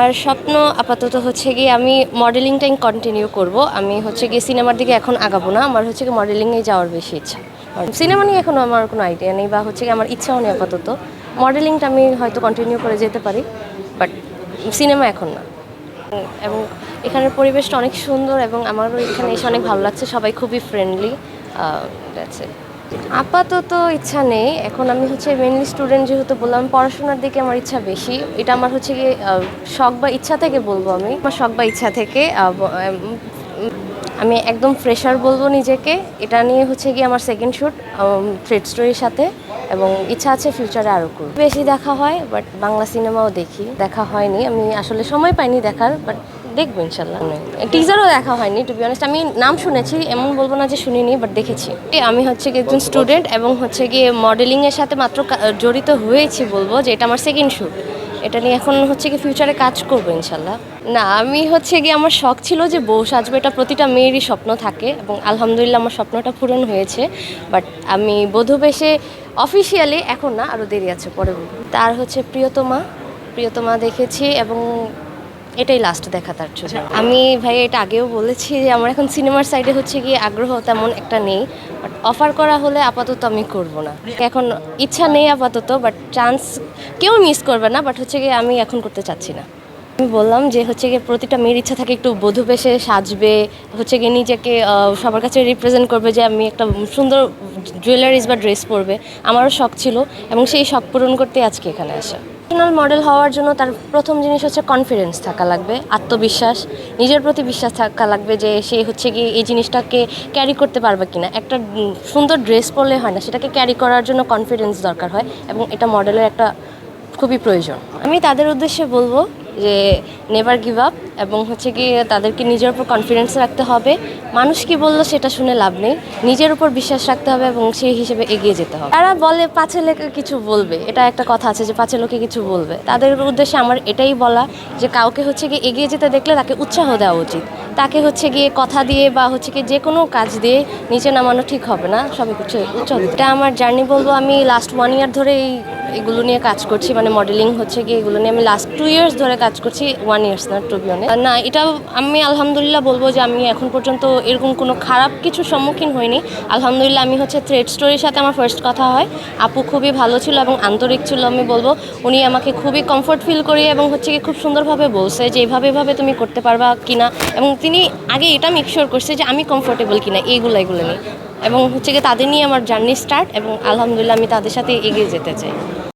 আর স্বপ্ন আপাতত হচ্ছে গিয়ে আমি মডেলিংটাই কন্টিনিউ করব। আমি হচ্ছে গিয়ে সিনেমার দিকে এখন আগাবো না। আমার হচ্ছে গিয়ে মডেলিংয়ে যাওয়ার বেশি ইচ্ছা। সিনেমা নিয়ে এখনও আমার কোনো আইডিয়া নেই বা হচ্ছে আমার ইচ্ছাও নেই আপাতত। মডেলিংটা আমি হয়তো কন্টিনিউ করে যেতে পারি বাট সিনেমা এখন না। এবং এখানের পরিবেশটা অনেক সুন্দর এবং আমারও এখানে এসে অনেক ভালো লাগছে। সবাই খুবই ফ্রেন্ডলি আছে আপাতত ইচ্ছা নেই। এখন আমি হচ্ছে মেনলি স্টুডেন্ট যেহেতু বললাম পড়াশোনার দিকে আমার ইচ্ছা বেশি। এটা আমার হচ্ছে আহ, শখ বা ইচ্ছা থেকে বলব আমি। আমার শখ বা ইচ্ছা থেকে আমি একদম ফ্রেশার বলব নিজেকে। এটা নিয়ে হচ্ছে গিয়ে আমার সেকেন্ড শ্যুট ট্রেড স্টোরির সাথে। এবং ইচ্ছা আছে ফিউচারে আরও করব বেশি দেখা হয় বাট বাংলা সিনেমাও দেখি। দেখা হয়নি। আমি আসলে সময় পাইনি দেখার বাট দেখব ইনশাল্লাহ। টিজারও দেখা হয়নি টু বি অনেস্ট আমি নাম শুনেছি, এমন বলব না যে শুনিনি বাট দেখেছি। আমি হচ্ছে গিয়ে একজন স্টুডেন্ট এবং হচ্ছে গিয়ে মডেলিংয়ের সাথে মাত্র কা- জড়িত হয়েছি বলব যে এটা আমার সেকেন্ড শ্যুট এটা নিয়ে এখন হচ্ছে কি ফিউচারে কাজ করব ইনশাল্লাহ। না, আমি হচ্ছে গিয়ে আমার শখ ছিল যে বউ সাজবে, এটা প্রতিটা মেয়েরই স্বপ্ন থাকে এবং আলহামদুলিল্লাহ আমার স্বপ্নটা পূরণ হয়েছে। বাট আমি বধূ বেশে অফিসিয়ালি এখন না আরও দেরি আছে, পরে তার হচ্ছে প্রিয়তমা প্রিয়তমা দেখেছি এবং এটাই লাস্ট দেখা তার জন্য। আমি ভাই এটা আগেও বলেছি যে আমার এখন সিনেমার সাইডে হচ্ছে গিয়ে আগ্রহ তেমন একটা নেই বাট অফার করা হলে আপাতত আমি করব না। এখন ইচ্ছা নেই আপাতত বাট চান্স কেউ মিস করবে না বাট হচ্ছে গিয়ে আমি এখন করতে চাচ্ছি না। আমি বললাম যে হচ্ছে গিয়ে প্রতিটা মেয়ের ইচ্ছা থাকে একটু বধূ বেশে সাজবে, হচ্ছে গিয়ে নিজেকে সবার কাছে রিপ্রেজেন্ট করবে যে আমি একটা সুন্দর জুয়েলারিজ বা ড্রেস পরবে। আমারও শখ ছিল, এবং সেই শখ পূরণ করতে আজকে এখানে আসা। প্রফেশনাল মডেল হওয়ার জন্য তার প্রথম জিনিস হচ্ছে কনফিডেন্স থাকা লাগবে, আত্মবিশ্বাস, নিজের প্রতি বিশ্বাস থাকা লাগবে যে সে হচ্ছে কি এই জিনিসটাকে ক্যারি করতে পারবে কিনা। একটা সুন্দর ড্রেস পরলে হয় না, সেটাকে ক্যারি করার জন্য কনফিডেন্স দরকার হয় এবং এটা মডেলের একটা খুবই প্রয়োজন। আমি তাদের উদ্দেশ্যে বলব যে নেভার গিভ আপ এবং হচ্ছে কি তাদেরকে নিজের উপর কনফিডেন্স রাখতে হবে। মানুষ কি বলল সেটা শুনে লাভ নেই। নিজের উপর বিশ্বাস রাখতে হবে এবং সেই হিসেবে এগিয়ে যেতে হবে। তারা বলে পাঁচে লোকে কিছু বলবে, এটা একটা কথা আছে যে পাঁচে লোকে কিছু বলবে। তাদের উদ্দেশ্যে আমার এটাই বলা যে কাউকে হচ্ছে কি এগিয়ে যেতে দেখলে তাকে উৎসাহ দেওয়া উচিত। তাকে হচ্ছে গিয়ে কথা দিয়ে বা হচ্ছে কি যে কোনো কাজ দিয়ে নিচে নামানো ঠিক হবে না, সবই কিছু এটা আমার জার্নি বলব, আমি লাস্ট ওয়ান ইয়ার ধরে এই এগুলো নিয়ে কাজ করছি মানে মডেলিং হচ্ছে গিয়ে এগুলো নিয়ে আমি লাস্ট টু ইয়ার্স ধরে কাজ করছি ওয়ান ইয়ার্স না টু বিয়নে না, এটা আমি আলহামদুলিল্লাহ বলব যে আমি এখন পর্যন্ত এরকম কোনো খারাপ কিছু সম্মুখীন হইনি। আলহামদুলিল্লাহ আমি হচ্ছে থ্রেড স্টোরির সাথে আমার ফার্স্ট কথা হয়। আপু খুবই ভালো ছিল এবং আন্তরিক ছিল আমি বলব, উনি আমাকে খুবই কমফোর্ট ফিল করিয়ে এবং হচ্ছে কি খুব সুন্দরভাবে বলছে যে এইভাবে এভাবে তুমি করতে পারবা কিনা এবং তিনি আগে এটা মেকশোর করছে যে আমি কমফোর্টেবল কিনা এইগুলো, এগুলো নিয়ে। এবং হচ্ছে গিয়ে তাদের নিয়ে আমার জার্নি স্টার্ট এবং আলহামদুলিল্লাহ আমি তাদের সাথে এগিয়ে যেতে চাই।